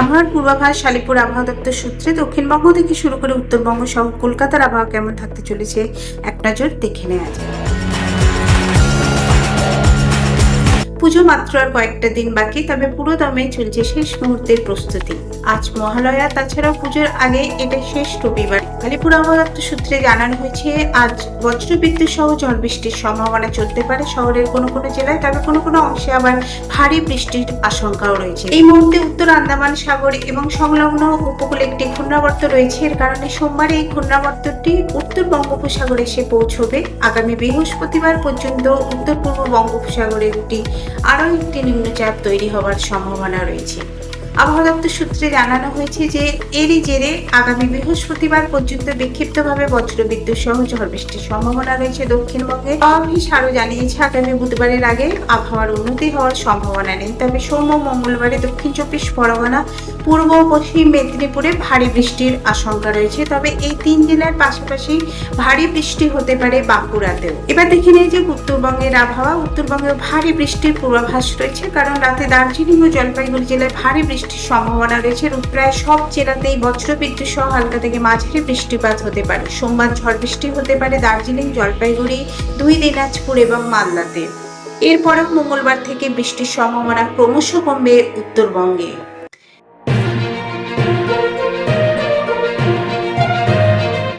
আবহাওয়ার পূর্বাভাস, শালিপুর আবহাওয়া দপ্তর সূত্রে দক্ষিণবঙ্গ থেকে শুরু করে উত্তরবঙ্গ সহ কলকাতার আবহাওয়া কেমন থাকতে চলেছে, এক নজর দেখে নেওয়া যায় পুজো মাত্র আর কয়েকটা দিন বাকি, তবে পুরো দমে চলছে শেষ মুহূর্তের প্রস্তুতি। আজ মহালয়া তাছাড়াও পুজোর আগে এটা শেষ রবিবার। আলিপুর আবহাওয়া সূত্রে জানানো হয়েছে, আজ বজ্রবিদ্যুৎ সহ ঝড় বৃষ্টির সম্ভাবনা চলতে পারে। শহরের কোনো কোনো জেলায় তবে কোনো কোনো অংশে আবার ভারী বৃষ্টির আশঙ্কাও রয়েছে। এই মুহূর্তে উত্তর আন্দামান সাগর এবং সংলগ্ন উপকূলে একটি ঘূর্ণাবর্ত রয়েছে। এর কারণে সোমবার এই ঘূর্ণাবর্তটি উত্তর বঙ্গোপসাগরে এসে পৌঁছবে। আগামী বৃহস্পতিবার পর্যন্ত উত্তর পূর্ব বঙ্গোপসাগরে একটি, আরও একটি নিম্নচাপ তৈরি হওয়ার সম্ভাবনা রয়েছে। আবহাওয়া দপ্তর সূত্রে জানানো হয়েছে যে এরই জেরে আগামী বৃহস্পতিবার পর্যন্ত বিক্ষিপ্তভাবে বজ্রবিদ্যুৎ সহ ঝড় বৃষ্টির সম্ভাবনা রয়েছে দক্ষিণবঙ্গে। অফিস আরও জানিয়েছে, আগামী বুধবারের আগে আবহাওয়ার উন্নতি হওয়ার সম্ভাবনা নেই। তবে সোম মঙ্গলবারে দক্ষিণ চব্বিশ পরগনা, পূর্ব পশ্চিম মেদিনীপুরে ভারী বৃষ্টির আশঙ্কা রয়েছে। তবে এই তিন জেলার পাশাপাশি ভারী বৃষ্টি হতে পারে বাঁকুড়াতেও। এবার দেখে নিই যে উত্তরবঙ্গের আবহাওয়া। উত্তরবঙ্গেও ভারী বৃষ্টির পূর্বাভাস রয়েছে, কারণ রাতে দার্জিলিং ও জলপাইগুড়ি জেলায় ভারী বৃষ্টির সম্ভাবনা রয়েছে এবং প্রায় সব জেলাতেই বজ্রবিদ্যুৎ সহ হালকা থেকে মাঝারি বৃষ্টিপাত হতে পারে। সোমবার ঝড় বৃষ্টি হতে পারে দার্জিলিং, জলপাইগুড়ি, দুই দিনাজপুর এবং মালদাতে। এরপরও মঙ্গলবার থেকে বৃষ্টির সম্ভাবনা ক্রমশ কমবে উত্তরবঙ্গে।